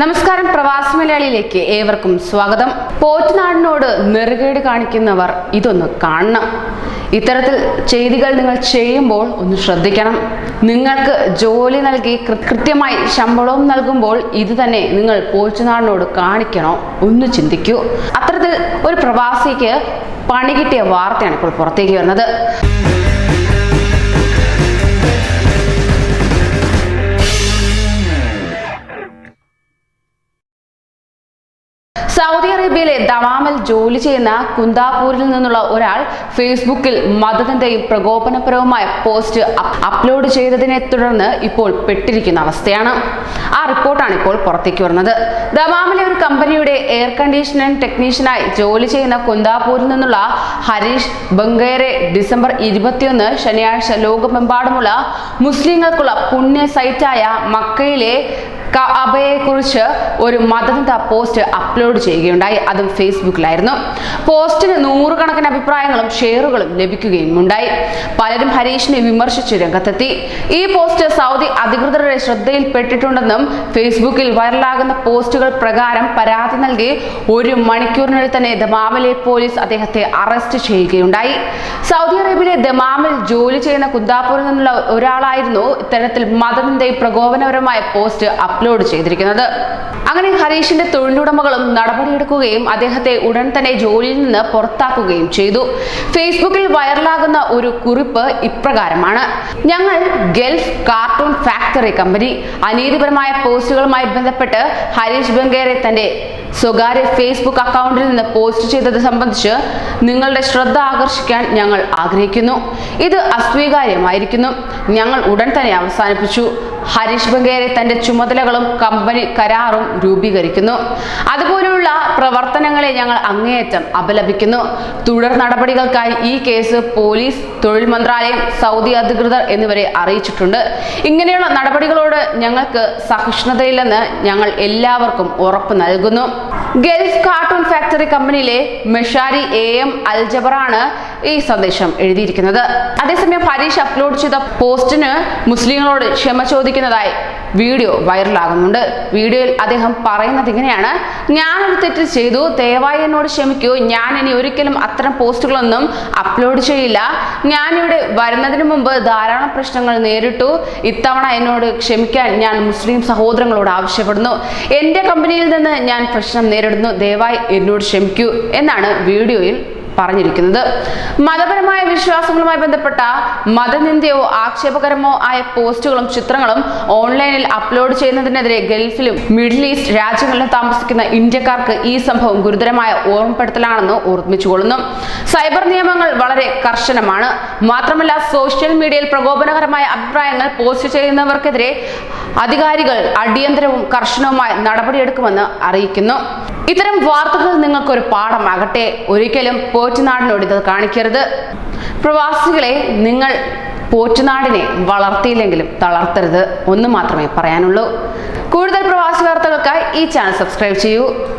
നമസ്കാരം പ്രവാസി മലയാളിയിലേക്ക് ഏവർക്കും സ്വാഗതം. പോറ്റുനാടിനോട് നെറുകേട് കാണിക്കുന്നവർ ഇതൊന്ന് കാണണം. ഇത്തരത്തിൽ ചെയ്തികൾ നിങ്ങൾ ചെയ്യുമ്പോൾ ഒന്ന് ശ്രദ്ധിക്കണം. നിങ്ങൾക്ക് ജോലി നൽകി കൃത്യമായി ശമ്പളവും നൽകുമ്പോൾ ഇത് തന്നെ നിങ്ങൾ പോറ്റുനാടിനോട് കാണിക്കണോ? ഒന്ന് ചിന്തിക്കൂ. അത്തരത്തിൽ ഒരു പ്രവാസിക്ക് പണി കിട്ടിയ വാർത്തയാണ് ഇപ്പോൾ പുറത്തേക്ക് വരുന്നത്. സൗദി അറേബ്യയിലെ ദവാമിൽ ജോലി ചെയ്യുന്ന കുന്താപൂരിൽ നിന്നുള്ള ഒരാൾ ഫേസ്ബുക്കിൽ മതത്തിന്റെയും പ്രകോപനപരവുമായ പോസ്റ്റ് അപ്ലോഡ് ചെയ്തതിനെ തുടർന്ന് ഇപ്പോൾ പെട്ടിരിക്കുന്ന അവസ്ഥയാണ്. ആ റിപ്പോർട്ടാണ് ഇപ്പോൾ പുറത്തേക്ക് വരുന്നത്. ദവാമിലെ ഒരു കമ്പനിയുടെ എയർ കണ്ടീഷനിങ് ടെക്നീഷ്യനായി ജോലി ചെയ്യുന്ന കുന്താപൂരിൽ നിന്നുള്ള ഹരീഷ് ബംഗേറെ ഡിസംബർ ഇരുപത്തിയൊന്ന് ശനിയാഴ്ച ലോകമെമ്പാടുമുള്ള മുസ്ലിങ്ങൾക്കുള്ള പുണ്യ സൈറ്റായ മക്കയിലെ കഅബയെ കുറിച്ച് ഒരു മതന്ത പോസ്റ്റ് അപ്ലോഡ് ചെയ്യുകയുണ്ടായി. അതും ഫേസ്ബുക്കിലായിരുന്നു. പോസ്റ്റിന് നൂറുകണക്കിന് അഭിപ്രായങ്ങളും ഷെയറുകളും ലഭിക്കുകയും ഉണ്ടായി പലരും ഹരീഷിനെ വിമർശിച്ച് രംഗത്തെത്തി. ഈ പോസ്റ്റ് സൗദി അധികൃതരുടെ ശ്രദ്ധയിൽപ്പെട്ടിട്ടുണ്ടെന്നും ഫേസ്ബുക്കിൽ വൈറലാകുന്ന പോസ്റ്റുകൾ പ്രകാരം പരാതി നൽകി ഒരു മണിക്കൂറിനുള്ളിൽ തന്നെ ദമാമിലെ പോലീസ് അദ്ദേഹത്തെ അറസ്റ്റ് ചെയ്യുകയുണ്ടായി. സൗദി അറേബ്യയിലെ ദമാമിൽ ജോലി ചെയ്യുന്ന കുന്താപൂരിൽ നിന്നുള്ള ഒരാളായിരുന്നു. ഇത്തരത്തിൽ മതനിന്ദയും പ്രകോപനപരമായ പോസ്റ്റ് അപ്ലോഡ് ചെയ്തിരിക്കുന്നത്. അങ്ങനെ ഹരീഷിന്റെ തൊഴിലുടമകളും നടപടിയെടുക്കുകയും അദ്ദേഹത്തെ ഉടൻ തന്നെ ജോലിയിൽ നിന്ന് പുറത്താക്കുകയും ചെയ്തു. ഫേസ്ബുക്കിൽ വൈറലാകുന്ന ഒരു കുറിപ്പ് ഇപ്രകാരമാണ്. ഞങ്ങൾ ഗൾഫ് കാർട്ടൂൺ ഫാക്ടറി കമ്പനി അനീതിപരമായ പോസ്റ്റുകളുമായി ബന്ധപ്പെട്ട് ഹരീഷ് ബംഗേറെ തന്റെ സ്വകാര്യ ഫേസ്ബുക്ക് അക്കൗണ്ടിൽ നിന്ന് പോസ്റ്റ് ചെയ്തത് സംബന്ധിച്ച് നിങ്ങളുടെ ശ്രദ്ധ ആകർഷിക്കാൻ ഞങ്ങൾ ആഗ്രഹിക്കുന്നു. ഇത് അസ്വീകാര്യമായിരിക്കുന്നു. ഞങ്ങൾ ഉടൻ തന്നെ അവസാനിപ്പിച്ചു. ഹരീഷ് ബംഗേരെ തന്റെ ചുമതലകളും കമ്പനി കരാറും രൂപീകരിക്കുന്നു. അതുപോലെയുള്ള പ്രവർത്തനങ്ങളെ ഞങ്ങൾ അങ്ങേയറ്റം അപലപിക്കുന്നു. തുടർ നടപടികൾക്കായി ഈ കേസ് പോലീസ് തൊഴിൽ മന്ത്രാലയം സൗദി അധികൃതർ എന്നിവരെ അറിയിച്ചിട്ടുണ്ട്. ഇങ്ങനെയുള്ള നടപടികളോട് ഞങ്ങൾക്ക് സഹിഷ്ണുതയില്ലെന്ന് ഞങ്ങൾ എല്ലാവർക്കും ഉറപ്പ് നൽകുന്നു. ഗൾഫ് കാർട്ടൂൺ ഫാക്ടറി കമ്പനിയിലെ മെഷാരി എ എം അൽജബറാണ് ഈ സന്ദേശം എഴുതിയിരിക്കുന്നത്. അതേസമയം ഹരീഷ് അപ്ലോഡ് ചെയ്ത പോസ്റ്റിന് മുസ്ലിങ്ങളോട് ക്ഷമ ചോദിക്കുന്നതായി വീഡിയോ വൈറലാകുന്നുണ്ട്. വീഡിയോയിൽ അദ്ദേഹം പറയുന്നത് ഇങ്ങനെയാണ് ഞാനൊരു തെറ്റ് ചെയ്തു ദയവായി എന്നോട് ക്ഷമിക്കൂ. ഞാൻ ഇനി ഒരിക്കലും അത്തരം പോസ്റ്റുകളൊന്നും അപ്ലോഡ് ചെയ്യില്ല. ഞാനിവിടെ വരുന്നതിന് മുമ്പ് ധാരാളം പ്രശ്നങ്ങൾ നേരിട്ടു. ഇത്തവണ എന്നോട് ക്ഷമിക്കാൻ ഞാൻ മുസ്ലിം സഹോദരങ്ങളോട് ആവശ്യപ്പെടുന്നു. എന്റെ കമ്പനിയിൽ നിന്ന് ഞാൻ പ്രശ്നം നേരിടുന്നു. ദയവായി എന്നോട് ക്ഷമിക്കൂ എന്നാണ് വീഡിയോയിൽ പറഞ്ഞിരിക്കുന്നത്. മതപരമായ വിശ്വാസങ്ങളുമായി ബന്ധപ്പെട്ട മതനിന്ദയോ ആക്ഷേപകരമോ ആയ പോസ്റ്റുകളും ചിത്രങ്ങളും ഓൺലൈനിൽ അപ്ലോഡ് ചെയ്യുന്നതിനെതിരെ ഗൾഫിലും മിഡിൽ ഈസ്റ്റ് രാജ്യങ്ങളിലും താമസിക്കുന്ന ഇന്ത്യക്കാർക്ക് ഈ സംഭവം ഗുരുതരമായ ഓർമ്മപ്പെടുത്തലാണെന്ന് ഓർമ്മിച്ചുകൊള്ളുന്നു. സൈബർ നിയമങ്ങൾ വളരെ കർശനമാണ്. മാത്രമല്ല സോഷ്യൽ മീഡിയയിൽ പ്രകോപനകരമായ അഭിപ്രായങ്ങൾ പോസ്റ്റ് ചെയ്യുന്നവർക്കെതിരെ അധികാരികൾ അടിയന്തരവും കർശനവുമായ നടപടിയെടുക്കുമെന്ന് അറിയിക്കുന്നു. ഇത്തരം വാർത്തകൾ നിങ്ങൾക്കൊരു പാഠമാകട്ടെ. ഒരിക്കലും പോറ്റുനാടിനോട് ഇത് കാണിക്കരുത്. പ്രവാസികളെ നിങ്ങൾ പോറ്റുനാടിനെ വളർത്തിയില്ലെങ്കിലും തളർത്തരുത്. ഒന്ന് മാത്രമേ പറയാനുള്ളൂ. കൂടുതൽ പ്രവാസി വാർത്തകൾക്കായി ഈ ചാനൽ സബ്സ്ക്രൈബ് ചെയ്യൂ.